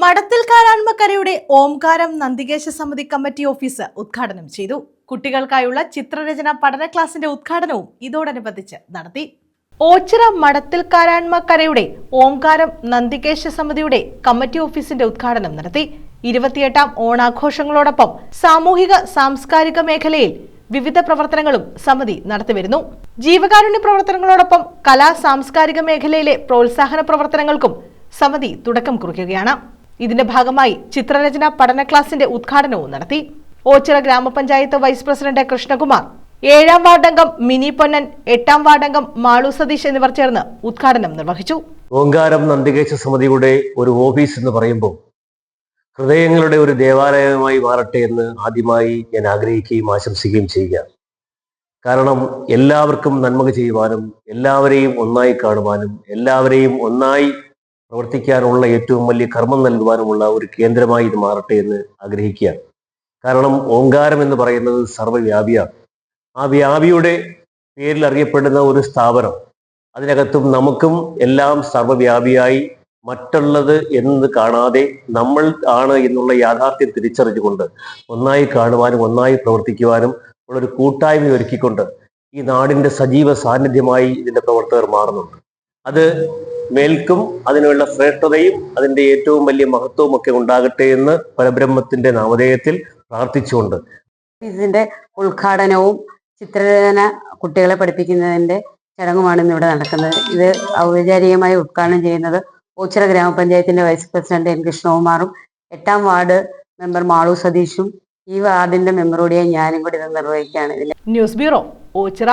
മടത്തിൽ കാരാൺമക്കരയുടെ ഓംകാരം നന്ദികേശ സമിതി committee office ഉദ്ഘാടനം ചെയ്തു. കുട്ടികൾക്കായുള്ള ചിത്രരചന പഠന ക്ലാസിന്റെ ഉദ്ഘാടനവും ഇതോടനുബന്ധിച്ച് നടത്തി. ഓച്ചിറ മടത്തിൽ കാരാൺമക്കരയുടെ ഓംകാരം നന്ദികേശ സമിതിയുടെ കമ്മിറ്റി ഓഫീസിന്റെ ഉദ്ഘാടനം നടത്തി. ഇരുപത്തിയെട്ടാം ഓണാഘോഷങ്ങളോടൊപ്പം സാമൂഹിക സാംസ്കാരിക മേഖലയിൽ വിവിധ പ്രവർത്തനങ്ങളും സമിതി നടത്തിവരുന്നു. ജീവകാരുണ്യ പ്രവർത്തനങ്ങളോടൊപ്പം കലാ സാംസ്കാരിക മേഖലയിലെ പ്രോത്സാഹന പ്രവർത്തനങ്ങൾക്കും സമിതി തുടക്കം കുറിക്കുകയാണ്. ഇതിന്റെ ഭാഗമായി ചിത്രരചന പഠന ക്ലാസിന്റെ ഉദ്ഘാടനവും നടത്തി. ഓച്ചിറ ഗ്രാമപഞ്ചായത്ത് വൈസ് പ്രസിഡന്റ് കൃഷ്ണകുമാർ ഏഴാം വാർഡംഗം മിനി പൊന്നൻ എട്ടാം വാർഡംഗം മാളു സതീഷ് എന്നിവർ ചേർന്ന് ഉദ്ഘാടനം നിർവഹിച്ചു. ഓങ്കാരം നന്ദികേശ സമിതിയുടെ ഒരു ഓഫീസ് എന്ന് പറയുമ്പോൾ ഹൃദയങ്ങളുടെ ഒരു ദേവാലയമായി മാറട്ടെ എന്ന് ആദ്യമായി ഞാൻ ആഗ്രഹിക്കുകയും ആശംസിക്കുകയും ചെയ്യുക. കാരണം എല്ലാവർക്കും നന്മ ചെയ്യുവാനും എല്ലാവരെയും ഒന്നായി കാണുവാനും എല്ലാവരെയും ഒന്നായി പ്രവർത്തിക്കാനുള്ള ഏറ്റവും വലിയ കർമ്മം നൽകുവാനുമുള്ള ഒരു കേന്ദ്രമായി ഇത് മാറട്ടെ എന്ന് ആഗ്രഹിക്കുക കാരണം ഓങ്കാരം എന്ന് പറയുന്നത് സർവവ്യാപിയാണ് ആ വ്യാപിയുടെ പേരിൽ അറിയപ്പെടുന്ന ഒരു സ്ഥാപനം അതിനകത്തും നമുക്കും എല്ലാം സർവവ്യാപിയായി മറ്റുള്ളത് എന്ന് കാണാതെ നമ്മൾ ആണ് എന്നുള്ള യാഥാർത്ഥ്യം തിരിച്ചറിഞ്ഞുകൊണ്ട് ഒന്നായി കാണുവാനും ഒന്നായി പ്രവർത്തിക്കുവാനും ഉള്ളൊരു കൂട്ടായ്മ ഒരുക്കിക്കൊണ്ട് ഈ നാടിന്റെ സജീവ സാന്നിധ്യമായി ഇതിന്റെ പ്രവർത്തകർ മാറുന്നുണ്ട്. അത് മേൽക്കും അതിനുള്ള ശ്രേഷ്ഠതയും അതിന്റെ ഏറ്റവും വലിയ മഹത്വവും ഒക്കെ ഉണ്ടാകട്ടെ എന്ന് പരബ്രഹ്മത്തിന്റെ നാമധേയത്തിൽ പ്രാർത്ഥിച്ചുകൊണ്ട്. ഇതിന്റെ ഉദ്ഘാടനവും ചിത്രരചന കുട്ടികളെ പഠിപ്പിക്കുന്നതിന്റെ ചടങ്ങുമാണ് ഇന്ന് ഇവിടെ നടക്കുന്നത്. ഇത് ഔപചാരികമായി ഉദ്ഘാടനം ചെയ്യുന്നത് ഓച്ചിറ ഗ്രാമപഞ്ചായത്തിന്റെ വൈസ് പ്രസിഡന്റ് എൻ കൃഷ്ണകുമാറും എട്ടാം വാർഡ് മെമ്പർ മാളു സതീഷും ഈ വാർഡിന്റെ മെമ്പറോടെയായി ഞാനും കൂടി ഇത് നിർവഹിക്കുകയാണ്. ഇതിന്റെ ന്യൂസ് ബ്യൂറോ ഓച്ചിറ.